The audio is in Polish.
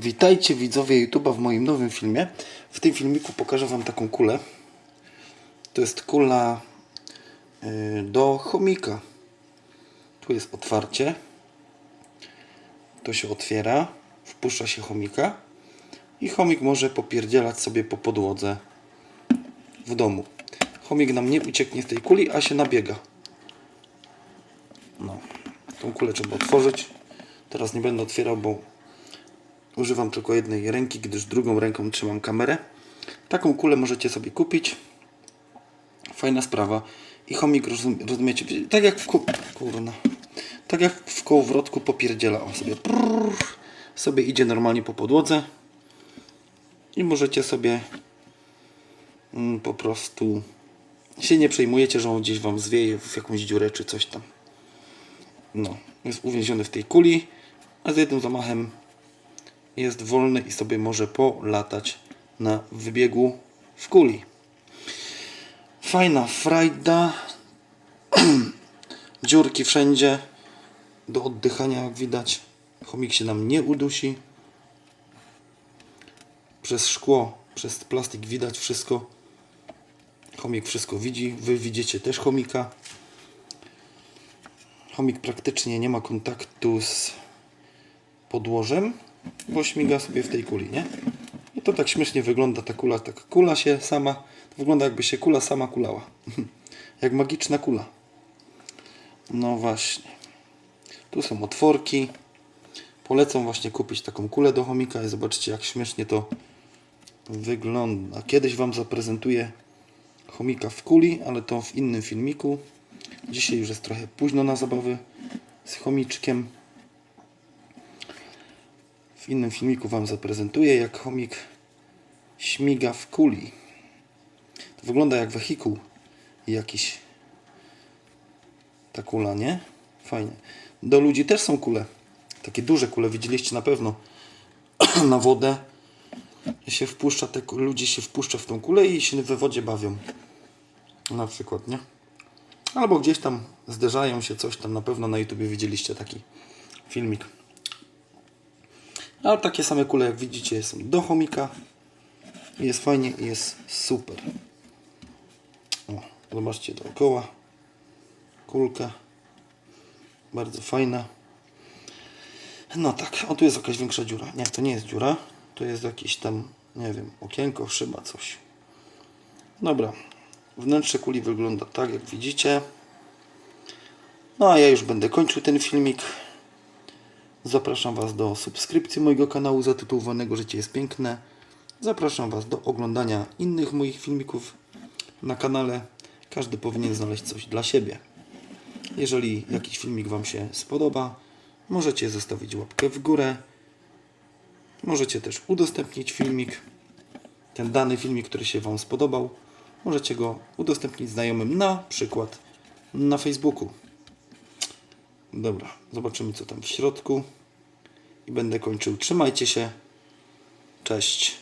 Witajcie widzowie YouTube'a w moim nowym filmie. W tym filmiku pokażę Wam taką kulę. To jest kula y, do chomika. Tu jest otwarcie. To się otwiera. Wpuszcza się chomika. I chomik może popierdzielać sobie po podłodze w domu. Chomik nam nie ucieknie z tej kuli, a się nabiega. No. Tą kulę trzeba otworzyć. Teraz nie będę otwierał, bo Używam tylko jednej ręki, gdyż drugą ręką trzymam kamerę. Taką kulę możecie sobie kupić. Fajna sprawa. I chomik, rozum, rozumiecie, tak jak w ku... Kurna. Tak jak w kołowrotku popierdziela. On sobie prrr, sobie idzie normalnie po podłodze. I możecie sobie mm, po prostu się nie przejmujecie, że on gdzieś wam zwieje w jakąś dziurę czy coś tam. No, jest uwięziony w tej kuli, a z jednym zamachem jest wolny i sobie może polatać na wybiegu w kuli. Fajna frajda. Dziurki wszędzie. Do oddychania, jak widać. Chomik się nam nie udusi. Przez szkło, przez plastik widać wszystko. Chomik wszystko widzi. Wy widzicie też chomika. Chomik praktycznie nie ma kontaktu z podłożem, bo śmiga sobie w tej kuli, nie? I to tak śmiesznie wygląda ta kula. Tak kula się sama, to wygląda jakby się kula sama kulała. Jak magiczna kula. No właśnie. Tu są otworki. Polecam właśnie kupić taką kulę do chomika i zobaczcie jak śmiesznie to wygląda. Kiedyś Wam zaprezentuję chomika w kuli, ale to w innym filmiku. Dzisiaj już jest trochę późno na zabawy z chomiczkiem. W innym filmiku Wam zaprezentuję, jak chomik śmiga w kuli. To wygląda jak wehikuł jakiś. Ta kula, nie? Fajnie. Do ludzi też są kule. Takie duże kule, widzieliście na pewno. na wodę się wpuszcza, te ludzi się wpuszcza w tą kulę i się we wodzie bawią. Na przykład, nie? Albo gdzieś tam zderzają się, coś tam na pewno na YouTubie widzieliście taki filmik. Ale takie same kule jak widzicie są do chomika. Jest fajnie i jest super. O, zobaczcie dookoła. Kulka. Bardzo fajna. No tak, o tu jest jakaś większa dziura. Nie, to nie jest dziura. To jest jakieś tam, nie wiem, okienko, szyba, coś. Dobra. Wnętrze kuli wygląda tak, jak widzicie. No a ja już będę kończył ten filmik. Zapraszam Was do subskrypcji mojego kanału zatytułowanego Życie jest piękne. Zapraszam Was do oglądania innych moich filmików na kanale. Każdy powinien znaleźć coś dla siebie. Jeżeli jakiś filmik Wam się spodoba, możecie zostawić łapkę w górę. Możecie też udostępnić filmik. Ten dany filmik, który się Wam spodobał, możecie go udostępnić znajomym na przykład na Facebooku. Dobra, zobaczymy co tam w środku. I będę kończył. Trzymajcie się. Cześć.